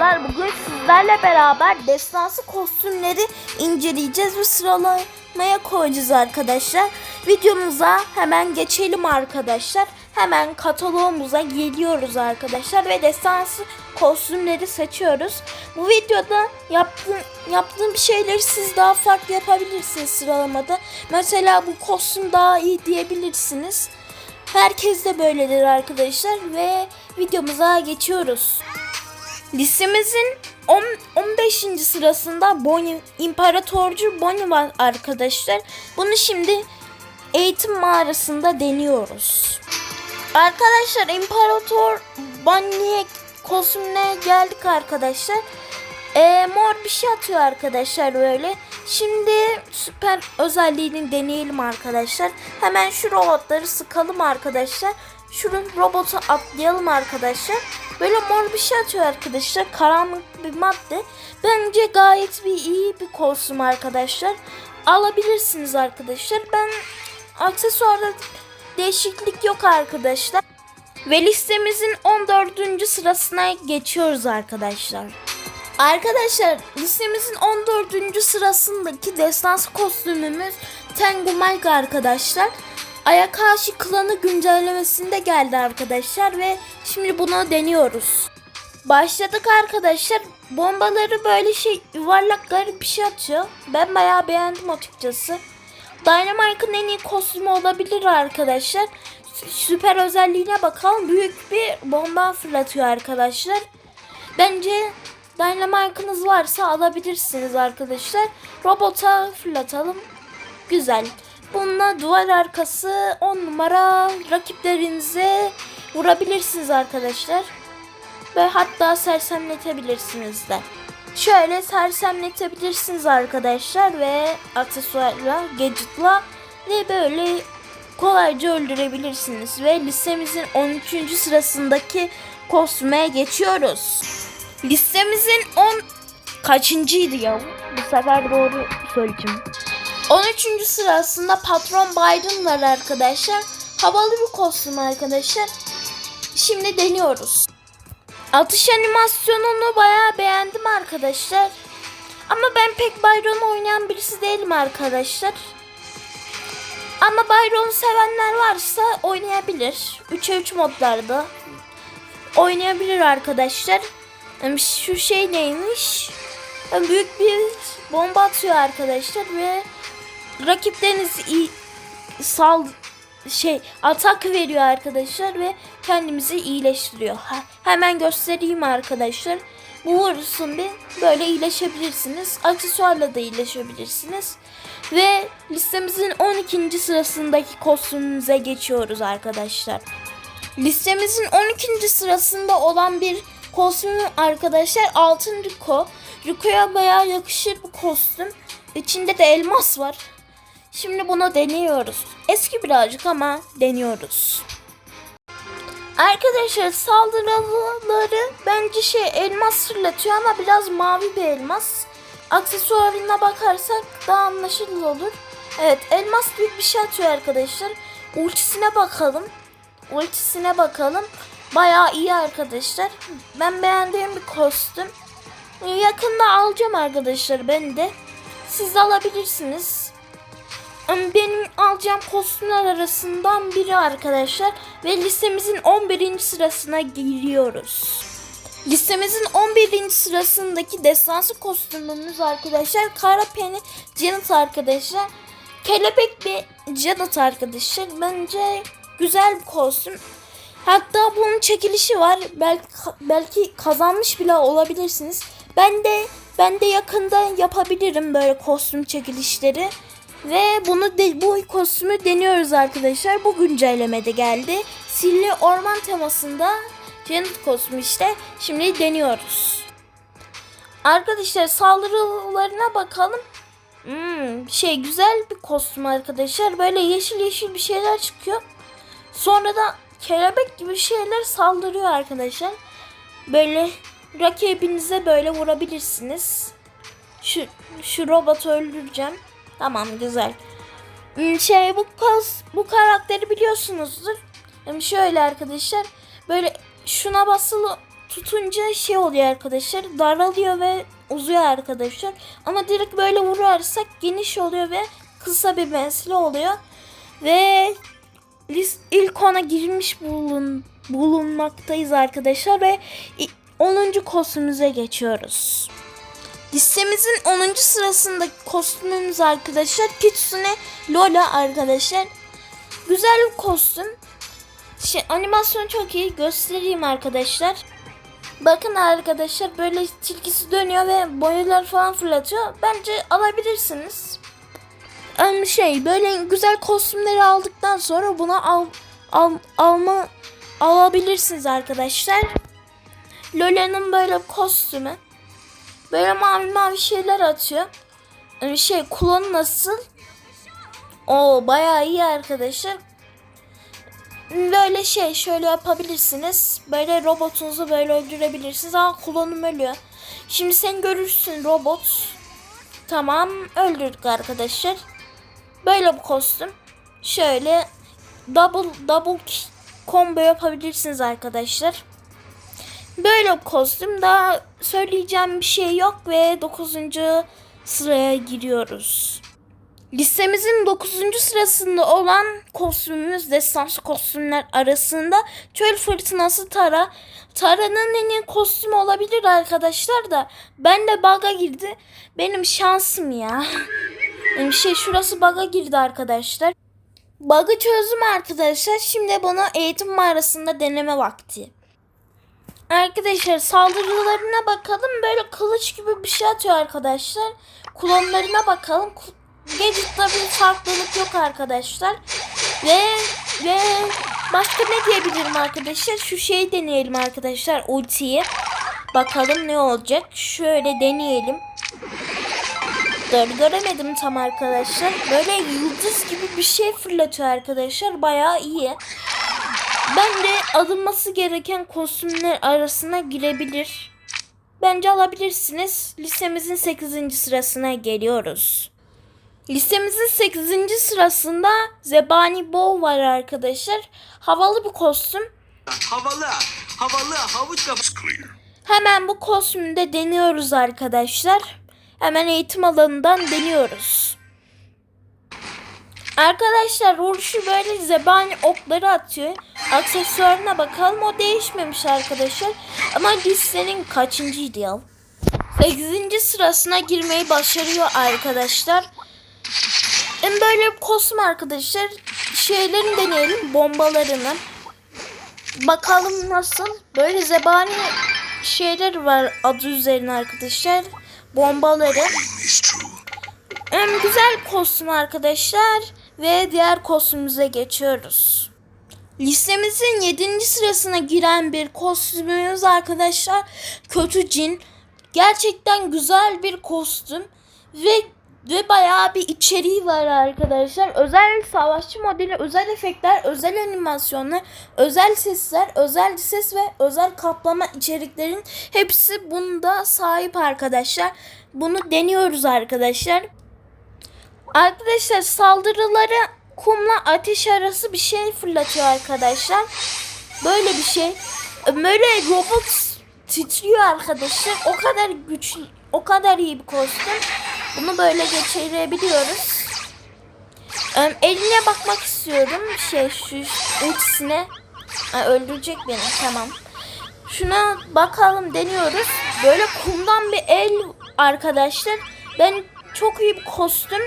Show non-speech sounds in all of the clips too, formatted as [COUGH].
arkadaşlar. Bugün sizlerle beraber destansı kostümleri inceleyeceğiz ve sıralamaya koyacağız arkadaşlar. Videomuza hemen geçelim arkadaşlar. Hemen kataloğumuza geliyoruz arkadaşlar ve destansı kostümleri seçiyoruz. Bu videoda yaptığım, yaptığım şeyleri siz daha farklı yapabilirsiniz sıralamada. Mesela bu kostüm daha iyi diyebilirsiniz. Herkes de böyledir arkadaşlar ve videomuza geçiyoruz. Listemizin 10 15. sırasında Bonnie, İmparatorcu Bonnie var arkadaşlar. Bunu şimdi eğitim mağarasında deniyoruz. Arkadaşlar İmparator Bonnie kostümüne geldik arkadaşlar. Ee, mor bir şey atıyor arkadaşlar böyle. Şimdi süper özelliğini deneyelim arkadaşlar. Hemen şu robotları sıkalım arkadaşlar. Şunu robotu atlayalım arkadaşlar. Böyle mor bir şey atıyor arkadaşlar. Karanlık bir madde. Bence gayet bir iyi bir kostüm arkadaşlar. Alabilirsiniz arkadaşlar. Ben aksesuarda değişiklik yok arkadaşlar. Ve listemizin 14. sırasına geçiyoruz arkadaşlar. Arkadaşlar listemizin 14. sırasındaki destansı kostümümüz Tengu Mike arkadaşlar. Ayakashi klanı güncellemesinde geldi arkadaşlar ve şimdi bunu deniyoruz. Başladık arkadaşlar. Bombaları böyle şey yuvarlak garip bir şey atıyor. Ben bayağı beğendim açıkçası. Dynamite'ın en iyi kostümü olabilir arkadaşlar. Süper özelliğine bakalım. Büyük bir bomba fırlatıyor arkadaşlar. Bence Dynamite'ınız varsa alabilirsiniz arkadaşlar. Robota fırlatalım. Güzel. Bununla duvar arkası 10 numara rakiplerinize vurabilirsiniz arkadaşlar. Ve hatta sersemletebilirsiniz de. Şöyle sersemletebilirsiniz arkadaşlar ve aksesuarla, gadgetla ve böyle kolayca öldürebilirsiniz. Ve listemizin 13. sırasındaki kostüme geçiyoruz. Listemizin 10 kaçıncıydı ya? Bu sefer doğru söyleyeceğim. 13. sırasında Patron Biden var arkadaşlar. Havalı bir kostüm arkadaşlar. Şimdi deniyoruz. Atış animasyonunu bayağı beğendim arkadaşlar. Ama ben pek Byron oynayan birisi değilim arkadaşlar. Ama Byron'u sevenler varsa oynayabilir. 3'e 3 modlarda oynayabilir arkadaşlar. Şu şey neymiş? Büyük bir bomba atıyor arkadaşlar ve rakipleriniz sal şey atak veriyor arkadaşlar ve kendimizi iyileştiriyor. Ha, hemen göstereyim arkadaşlar. Bu vursun bir böyle iyileşebilirsiniz. Aksesuarla da iyileşebilirsiniz. Ve listemizin 12. sırasındaki kostümümüze geçiyoruz arkadaşlar. Listemizin 12. sırasında olan bir kostüm arkadaşlar altın Rico. Rico'ya bayağı yakışır bu kostüm. İçinde de elmas var. Şimdi bunu deniyoruz. Eski birazcık ama deniyoruz. Arkadaşlar saldırıları bence şey elmas fırlatıyor ama biraz mavi bir elmas. Aksesuarına bakarsak daha anlaşılır olur. Evet elmas gibi bir şey atıyor arkadaşlar. Ultisine bakalım. Ultisine bakalım. Bayağı iyi arkadaşlar. Ben beğendiğim bir kostüm. Yakında alacağım arkadaşlar ben de. Siz alabilirsiniz. Benim alacağım kostümler arasından biri arkadaşlar. Ve listemizin 11. sırasına giriyoruz. Listemizin 11. sırasındaki destansı kostümümüz arkadaşlar. Kara Penny Janet arkadaşlar. Kelebek bir Janet arkadaşlar. Bence güzel bir kostüm. Hatta bunun çekilişi var. Belki belki kazanmış bile olabilirsiniz. Ben de ben de yakında yapabilirim böyle kostüm çekilişleri. Ve bunu de, bu kostümü deniyoruz arkadaşlar. Bu güncellemede geldi. Silli orman temasında Janet kostümü işte. Şimdi deniyoruz. Arkadaşlar saldırılarına bakalım. Hmm, şey güzel bir kostüm arkadaşlar. Böyle yeşil yeşil bir şeyler çıkıyor. Sonra da kelebek gibi şeyler saldırıyor arkadaşlar. Böyle rakibinize böyle vurabilirsiniz. Şu şu robotu öldüreceğim. Tamam güzel. Hmm, Şey bu kos, bu karakteri biliyorsunuzdur. Yani şöyle arkadaşlar böyle şuna basılı tutunca şey oluyor arkadaşlar. Daralıyor ve uzuyor arkadaşlar. Ama direkt böyle vurarsak geniş oluyor ve kısa bir menzili oluyor. Ve ilk ona girmiş bulun, bulunmaktayız arkadaşlar ve i- 10. kostümümüze geçiyoruz. Listemizin 10. sırasındaki kostümümüz arkadaşlar Kitsune Lola arkadaşlar. Güzel kostüm. Şey, animasyon çok iyi. Göstereyim arkadaşlar. Bakın arkadaşlar böyle tilkisi dönüyor ve boyalar falan fırlatıyor. Bence alabilirsiniz. Em, şey böyle güzel kostümleri aldıktan sonra buna al, al alma alabilirsiniz arkadaşlar. Lola'nın böyle kostümü. Böyle mavi mavi şeyler atıyor. Yani şey kullanı nasıl? O bayağı iyi arkadaşlar. Böyle şey şöyle yapabilirsiniz. Böyle robotunuzu böyle öldürebilirsiniz. Ama kullanım ölüyor. Şimdi sen görürsün robot. Tamam öldürdük arkadaşlar. Böyle bu kostüm. Şöyle double double combo yapabilirsiniz arkadaşlar. Böyle kostüm. Daha söyleyeceğim bir şey yok ve 9. sıraya giriyoruz. Listemizin 9. sırasında olan kostümümüz destansı kostümler arasında Çöl Fırtınası Tara. Tara'nın en iyi kostümü olabilir arkadaşlar da ben de bug'a girdi. Benim şansım ya. [LAUGHS] Benim şey şurası bug'a girdi arkadaşlar. Bug'ı çözdüm arkadaşlar. Şimdi bunu eğitim mağarasında deneme vakti. Arkadaşlar saldırılarına bakalım. Böyle kılıç gibi bir şey atıyor arkadaşlar. Kullanımlarına bakalım. Gadget'ta bir farklılık yok arkadaşlar. Ve ve başka ne diyebilirim arkadaşlar? Şu şeyi deneyelim arkadaşlar. Ultiyi. Bakalım ne olacak. Şöyle deneyelim. Dur göremedim tam arkadaşlar. Böyle yıldız gibi bir şey fırlatıyor arkadaşlar. Bayağı iyi. Ben de alınması gereken kostümler arasına girebilir. Bence alabilirsiniz. Listemizin 8. sırasına geliyoruz. Listemizin 8. sırasında Zebani Bow var arkadaşlar. Havalı bir kostüm. Havalı, havalı havuç kafası. Hemen bu kostümü de deniyoruz arkadaşlar. Hemen eğitim alanından deniyoruz. Arkadaşlar vuruşu böyle zebani okları atıyor. Aksesuarına bakalım o değişmemiş arkadaşlar. Ama listenin kaçıncıydı ya? 8. sırasına girmeyi başarıyor arkadaşlar. Hem böyle kostüm arkadaşlar. Şeylerini deneyelim bombalarını. Bakalım nasıl. Böyle zebani şeyler var adı üzerine arkadaşlar. Bombaları. Hem güzel kostüm arkadaşlar. Ve diğer kostümümüze geçiyoruz. Listemizin 7. sırasına giren bir kostümümüz arkadaşlar. Kötü cin. Gerçekten güzel bir kostüm. Ve ve bayağı bir içeriği var arkadaşlar. Özel savaşçı modeli, özel efektler, özel animasyonlar, özel sesler, özel ses ve özel kaplama içeriklerin hepsi bunda sahip arkadaşlar. Bunu deniyoruz arkadaşlar. Arkadaşlar saldırıları kumla ateş arası bir şey fırlatıyor arkadaşlar. Böyle bir şey. Böyle robot titriyor arkadaşlar. O kadar güçlü, o kadar iyi bir kostüm. Bunu böyle geçirebiliyoruz. Em, eline bakmak istiyorum. Şey şu ultisine. Ha, öldürecek beni. Tamam. Şuna bakalım deniyoruz. Böyle kumdan bir el arkadaşlar. Ben çok iyi bir kostüm.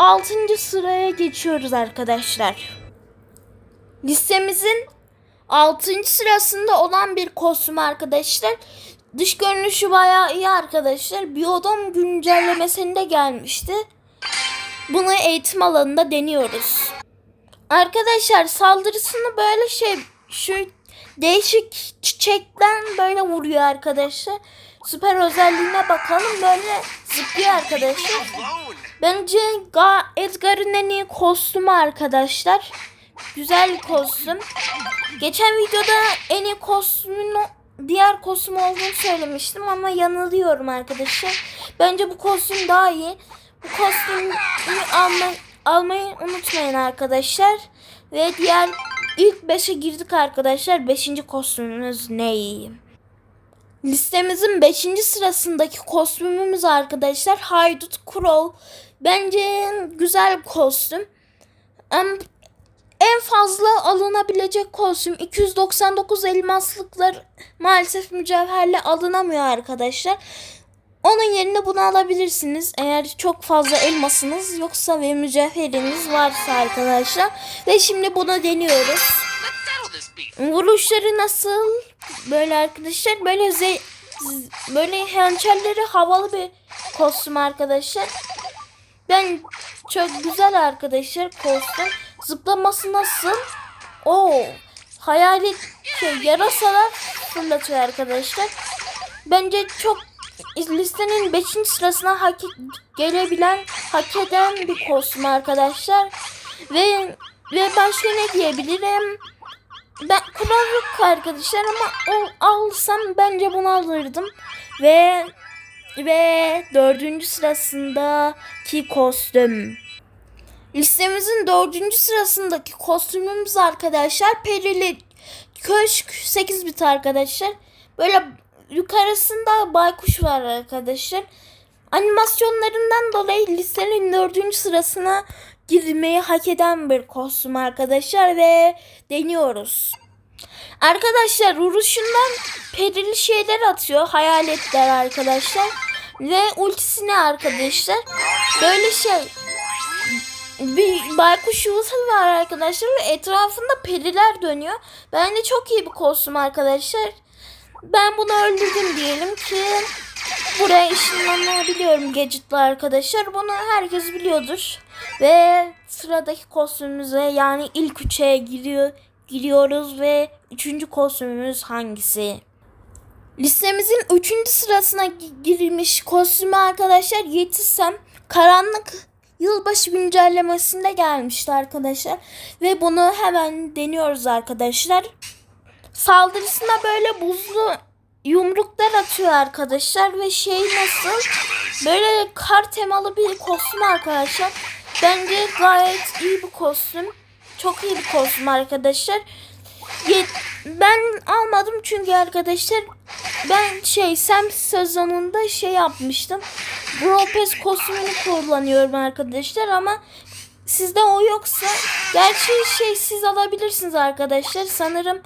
6. sıraya geçiyoruz arkadaşlar. Listemizin 6. sırasında olan bir kostüm arkadaşlar. Dış görünüşü bayağı iyi arkadaşlar. Biyodom güncellemesinde gelmişti. Bunu eğitim alanında deniyoruz. Arkadaşlar saldırısını böyle şey şu değişik çiçekten böyle vuruyor arkadaşlar. Süper özelliğine bakalım böyle zıplıyor arkadaşlar. Bence Ga Edgar'ın en iyi kostümü arkadaşlar. Güzel kostüm. Geçen videoda en iyi kostümün diğer kostüm olduğunu söylemiştim ama yanılıyorum arkadaşlar. Bence bu kostüm daha iyi. Bu kostümü alma, almayı unutmayın arkadaşlar. Ve diğer ilk 5'e girdik arkadaşlar. 5. kostümümüz ne? Listemizin 5. sırasındaki kostümümüz arkadaşlar Haydut Crow. Bence güzel bir kostüm. En fazla alınabilecek kostüm 299 elmaslıklar maalesef mücevherle alınamıyor arkadaşlar. Onun yerine bunu alabilirsiniz. Eğer çok fazla elmasınız yoksa ve mücevheriniz varsa arkadaşlar. Ve şimdi bunu deniyoruz. Vuruşları nasıl? Böyle arkadaşlar böyle ze böyle hançerleri havalı bir kostüm arkadaşlar. Ben çok güzel arkadaşlar kostüm. Zıplaması nasıl? Oo, hayalet şey yarasalar fırlatıyor arkadaşlar. Bence çok listenin 5. sırasına hak gelebilen, hak eden bir kostüm arkadaşlar. Ve ve başka ne diyebilirim? Ben kurarlık arkadaşlar ama o alsam bence bunu alırdım. Ve ve dördüncü sırasındaki kostüm. Listemizin dördüncü sırasındaki kostümümüz arkadaşlar Perili Köşk 8 bit arkadaşlar. Böyle yukarısında baykuş var arkadaşlar. Animasyonlarından dolayı listenin dördüncü sırasına girmeyi hak eden bir kostüm arkadaşlar ve deniyoruz. Arkadaşlar vuruşundan perili şeyler atıyor. Hayaletler arkadaşlar. Ve ultisine arkadaşlar. Böyle şey bir baykuş yuvası var arkadaşlar etrafında periler dönüyor. Bence çok iyi bir kostüm arkadaşlar. Ben bunu öldürdüm diyelim ki buraya ışınlanabiliyorum gadget'la arkadaşlar. Bunu herkes biliyordur. Ve sıradaki kostümümüze yani ilk üçe giriyor, giriyoruz ve üçüncü kostümümüz hangisi? Listemizin üçüncü sırasına gi- girilmiş kostümü arkadaşlar yetişsem karanlık yılbaşı güncellemesinde gelmişti arkadaşlar. Ve bunu hemen deniyoruz arkadaşlar. Saldırısına böyle buzlu yumruklar atıyor arkadaşlar ve şey nasıl böyle kar temalı bir kostüm arkadaşlar. Bence gayet iyi bir kostüm. Çok iyi bir kostüm arkadaşlar. Ben almadım çünkü arkadaşlar ben şey Sam sezonunda şey yapmıştım. Bropez kostümünü kullanıyorum arkadaşlar ama sizde o yoksa gerçi şey siz alabilirsiniz arkadaşlar. Sanırım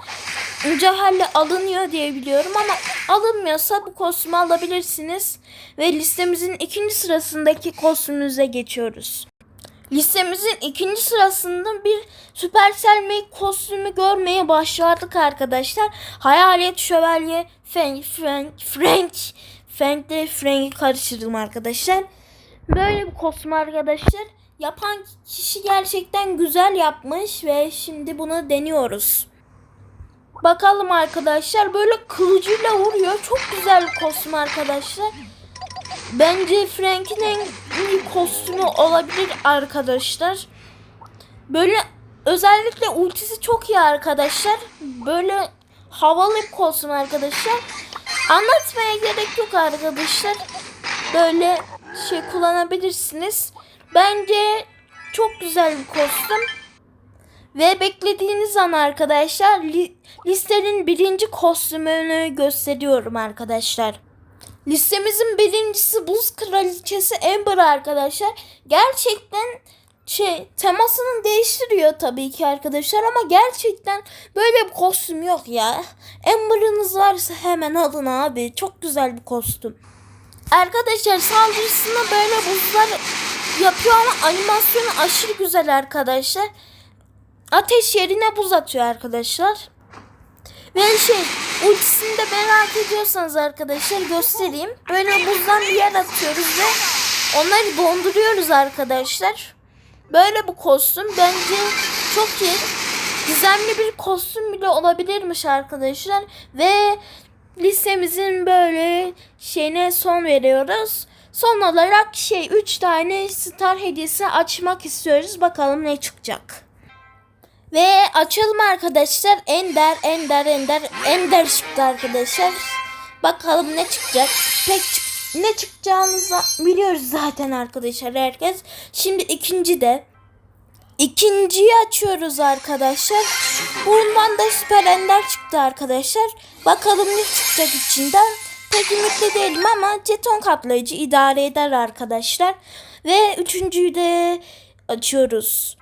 mücevherle alınıyor diye biliyorum ama alınmıyorsa bu kostümü alabilirsiniz. Ve listemizin ikinci sırasındaki kostümümüze geçiyoruz. Listemizin ikinci sırasında bir Supercell Make kostümü görmeye başladık arkadaşlar. Hayalet Şövalye Frank Frank Frank Frank de Frank'i karıştırdım arkadaşlar. Böyle bir kostüm arkadaşlar. Yapan kişi gerçekten güzel yapmış ve şimdi bunu deniyoruz. Bakalım arkadaşlar böyle kılıcıyla vuruyor. Çok güzel bir kostüm arkadaşlar. Bence Frank'in en iyi kostümü olabilir arkadaşlar. Böyle özellikle ultisi çok iyi arkadaşlar. Böyle havalı bir kostüm arkadaşlar. Anlatmaya gerek yok arkadaşlar. Böyle şey kullanabilirsiniz. Bence çok güzel bir kostüm. Ve beklediğiniz an arkadaşlar li- listenin birinci kostümünü gösteriyorum arkadaşlar. Listemizin birincisi Buz Kraliçesi Amber arkadaşlar. Gerçekten şey temasını değiştiriyor tabii ki arkadaşlar ama gerçekten böyle bir kostüm yok ya. Amber'ınız varsa hemen alın abi. Çok güzel bir kostüm. Arkadaşlar saldırısında böyle buzlar yapıyor ama animasyonu aşırı güzel arkadaşlar. Ateş yerine buz atıyor arkadaşlar. Ve şey ultisini de merak ediyorsanız arkadaşlar göstereyim. Böyle buzdan bir yer atıyoruz ve onları donduruyoruz arkadaşlar. Böyle bu kostüm bence çok iyi. Gizemli bir kostüm bile olabilirmiş arkadaşlar. Ve listemizin böyle şeyine son veriyoruz. Son olarak şey 3 tane star hediyesi açmak istiyoruz. Bakalım ne çıkacak. Ve açalım arkadaşlar. Ender, Ender, Ender, Ender çıktı arkadaşlar. Bakalım ne çıkacak. Pek çık- ne çıkacağını biliyoruz zaten arkadaşlar herkes. Şimdi ikinci de. İkinciyi açıyoruz arkadaşlar. Bundan da süper ender çıktı arkadaşlar. Bakalım ne çıkacak içinden. pek ümitli değilim ama jeton katlayıcı idare eder arkadaşlar. Ve üçüncüyü de açıyoruz.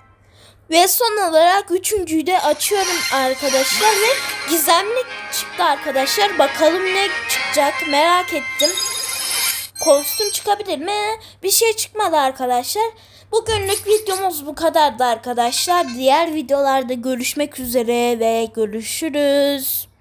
Ve son olarak üçüncüyü de açıyorum arkadaşlar ve gizemli çıktı arkadaşlar. Bakalım ne çıkacak merak ettim. Kostüm çıkabilir mi? Bir şey çıkmadı arkadaşlar. Bugünlük videomuz bu kadardı arkadaşlar. Diğer videolarda görüşmek üzere ve görüşürüz.